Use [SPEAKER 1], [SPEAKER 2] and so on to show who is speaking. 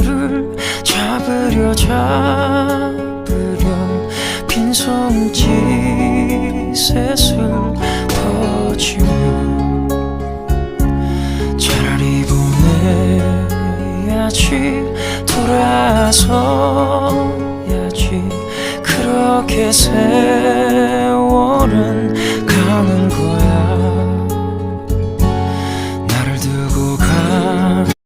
[SPEAKER 1] 나를 잡으려 잡으려 빈손짓을 퍼지면 차라리 보내야지 돌아서야지. 그렇게 세월은 가는 거야. 나를 두고